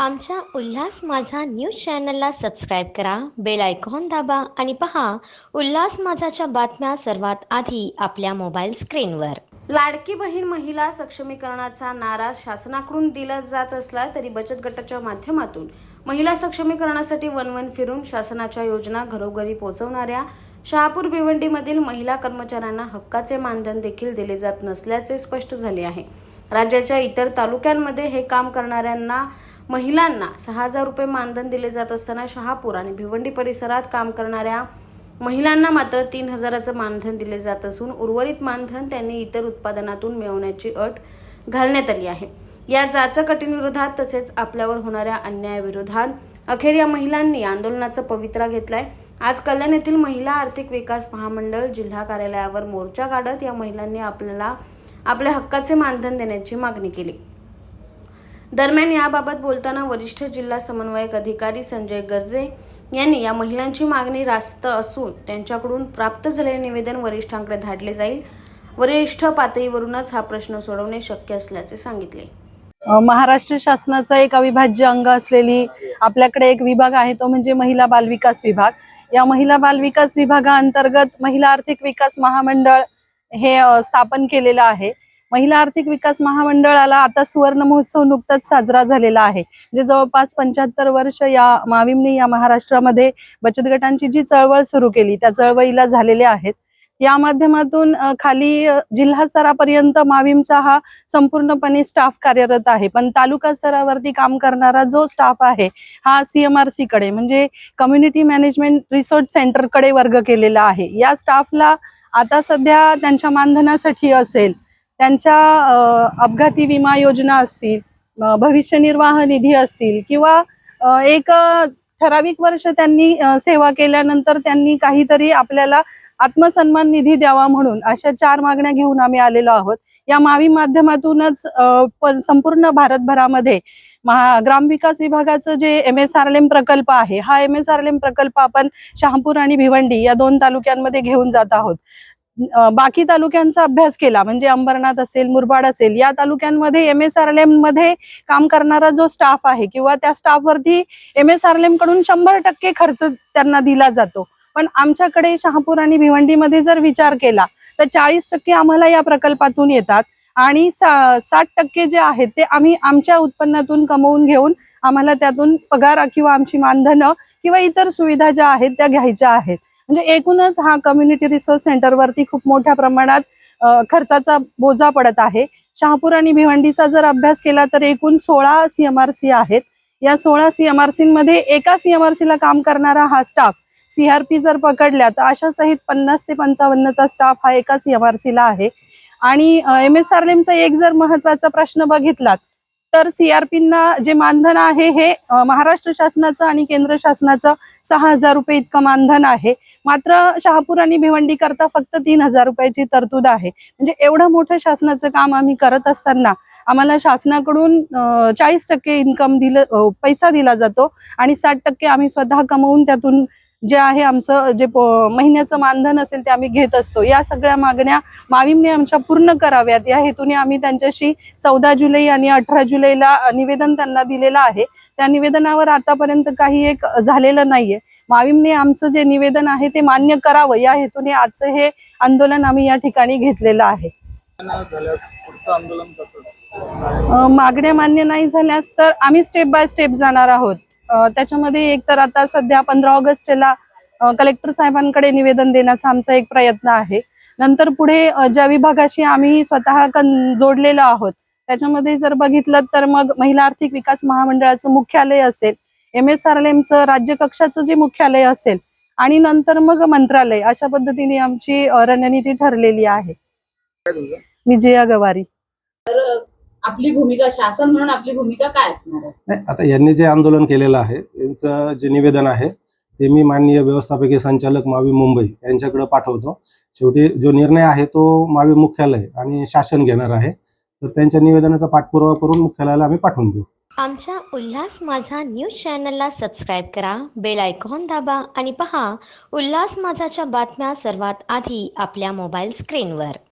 आमच्या उल्हास माझा न्यूज चॅनलला सबस्क्राईब करा बेल आयकॉन दाबा आणि पहा उल्हास माझाच्या बातम्या सर्वात आधी आपल्या मोबाईल स्क्रीनवर. लाडकी बहीण महिला सक्षमीकरणाचा नारा शासनाकडून दिला जात असला तरी बचत गटाच्या माध्यमातून महिला सक्षमीकरणासाठी वनवन फिरून शासनाच्या योजना घरोघरी पोहोचवणाऱ्या शहापूर भिवंडीमधील महिला कर्मचाऱ्यांना हक्काचे मानधन देखील दिले जात नसल्याचे स्पष्ट झाले आहे. राज्याच्या इतर तालुक्यांमध्ये हे काम करणाऱ्यांना महिलांना सहा हजार रुपये मानधन दिले जात असताना शहापूर आणि भिवंडी परिसरात काम करणाऱ्या महिलांना मात्र तीन हजाराचं मानधन दिले जात असून उर्वरित मानधन त्यांनी इतर उत्पादनातून मिळवण्याची अट घालण्यात आली आहे. या जाचकटींविरोधात तसेच आपल्यावर होणाऱ्या अन्यायाविरोधात अखेर या महिलांनी आंदोलनाचा पवित्रा घेतलाय. आज कल्याण येथील महिला आर्थिक विकास महामंडळ जिल्हा कार्यालयावर मोर्चा काढत या महिलांनी आपल्याला आपल्या हक्काचे मानधन देण्याची मागणी केली. दरम्यान याबाबत बोलताना वरिष्ठ जिल्हा समन्वयक अधिकारी संजय गर्जे यांनी या महिलांची मागणी रास्त असून त्यांच्याकडून प्राप्त झालेले निवेदन वरिष्ठांकडे धाडले जाईल. वरिष्ठ पातळीवरूनच हा प्रश्न सोडवणे शक्य असल्याचे सांगितले. महाराष्ट्र शासनाचा एक अविभाज्य अंग असलेली आपल्याकडे एक विभाग आहे तो म्हणजे महिला बालविकास विभाग. या महिला बालविकास विभागाअंतर्गत महिला आर्थिक विकास महामंडळ हे स्थापन केलेलं आहे. महिला आर्थिक विकास महामंडळाला आता सुवर्ण महोत्सव नुकताच साजरा झालेला आहे. म्हणजे जवळपास पंच्याहत्तर वर्ष या माविमने या महाराष्ट्रामध्ये बचत गटांची जी चळवळ सुरू केली त्या चळवळीला झालेल्या आहेत. या माध्यमातून खाली जिल्हा स्तरापर्यंत माविमचा हा संपूर्णपणे स्टाफ कार्यरत आहे. पण तालुका स्तरावरती काम करणारा जो स्टाफ आहे हा सीएमआरसी कडे म्हणजे कम्युनिटी मॅनेजमेंट रिसोर्स सेंटरकडे वर्ग केलेला आहे. या स्टाफला आता सध्या त्यांच्या मानधनासाठी असेल त्यांच्या अपघाती विमा योजना असतील भविष्य निर्वाह निधी असतील किंवा एक ठराविक वर्ष त्यांनी सेवा केल्यानंतर त्यांनी काहीतरी आपल्याला आत्मसन्मान निधी द्यावा म्हणून अशा चार मागण्या घेऊन आम्ही आलेलो आहोत. या मावी माध्यमातूनच संपूर्ण भारतभरामध्ये महा ग्रामविकास विभागाचं जे एम एस आर एम प्रकल्प आहे हा एम एस आर एम प्रकल्प आपण शहापूर आणि भिवंडी या दोन तालुक्यांमध्ये घेऊन जात आहोत. बाकी तालुक्यांचा अभ्यास केला. म्हणजे अंबरनाथ असेल मुरबाड असेल या तालुक्यांमध्ये एम एस आर एममध्ये काम करणारा जो स्टाफ आहे किंवा त्या स्टाफवरती एम एस आर एमकडून शंभर टक्के खर्च त्यांना दिला जातो. पण आमच्याकडे शहापूर आणि भिवंडीमध्ये जर विचार केला तर चाळीस टक्के आम्हाला या प्रकल्पातून येतात आणि सा- साठ टक्के जे आहेत ते आम्ही आमच्या उत्पन्नातून कमवून घेऊन आम्हाला त्यातून पगार किंवा आमची मानधनं किंवा इतर सुविधा ज्या आहेत त्या घ्यायच्या आहेत. म्हणजे एकूणच हा कम्युनिटी रिसोर्स सेंटरवरती खूप मोठ्या प्रमाणात खर्चाचा बोजा पडत आहे. शहापूर आणि भिवंडीचा जर अभ्यास केला तर एकूण सोळा सीएमआरसी आहेत. या सोळा सीएमआरसी मध्ये एका सीएमआरसीला काम करणारा हा स्टाफ सीआरपी जर पकडल्या तर अशा सहित पन्नास ते पंचावन्नचा स्टाफ हा एका सीएमआरसीला आहे. आणि एम एस आर एमचा एक जर महत्त्वाचा प्रश्न बघितलात तर सीआरपींना जे मानधन आहे हे महाराष्ट्र शासनाचं आणि केंद्र शासनाचं सहा हजार रुपये इतकं मानधन आहे. मात्र शहापूर आणि भिवंडी करता फक्त तीन हजार रुपयाची तरतूद आहे. म्हणजे एवढं मोठं शासनाचं काम आम्ही करत असताना आम्हाला शासनाकडून चाळीस टक्के इन्कम दिलं पैसा दिला जातो आणि साठ टक्के आम्ही स्वतः कमवून त्यातून जे आहे आमचं जे महिन्याचं मानधन असेल ते आम्ही घेत असतो. या सगळ्या मागण्या माविमने आमच्या पूर्ण कराव्यात. या हेतूने आम्ही त्यांच्याशी चौदा जुलै आणि अठरा जुलैला निवेदन त्यांना दिलेलं आहे. त्या निवेदनावर आतापर्यंत काही एक झालेलं नाहीये. माविमने आमचं जे निवेदन आहे ते मान्य करावं. या हेतूने आजचं हे आंदोलन आम्ही या ठिकाणी घेतलेलं आहे. आंदोलन मागण्या मान्य नाही झाल्यास तर आम्ही स्टेप बाय स्टेप जाणार आहोत. त्याच्यामध्ये एक तर आता सध्या पंधरा ऑगस्टला कलेक्टर साहेबांकडे निवेदन देण्याचा आमचा एक प्रयत्न आहे. नंतर पुढे ज्या विभागाशी आम्ही स्वतः जोडलेलो आहोत त्याच्यामध्ये जर बघितलं तर मग महिला आर्थिक विकास महामंडळाचं मुख्यालय असेल एम एस आर एमचं राज्य कक्षाचं जे मुख्यालय असेल आणि नंतर मग मंत्रालय अशा पद्धतीने आमची रणनीती ठरलेली आहे. तुमचं? विजया गवारी. आपली भूमिका शासन म्हणून आपली भूमिका काय असणार आहे? नाही आता यांनी जे आंदोलन केलेलं आहे यांचं जे निवेदन आहे ते मी माननीय व्यवस्थापकीय संचालक मावी मुंबई यांच्याकडे पाठवतो. शेवटी जो निर्णय आहे तो मावी मुख्यालय आणि शासन घेणार आहे. तर त्यांच्या निवेदनाचा पाठपुरावा करून मुख्यालयाला आम्ही पाठवून देऊ. आमच्या उल्हास माझा न्यूज चॅनलला सबस्क्राईब करा बेल आयकॉन दाबा आणि पहा उल्हास माझाच्या बातम्या सर्वात आधी आपल्या मोबाईल स्क्रीनवर.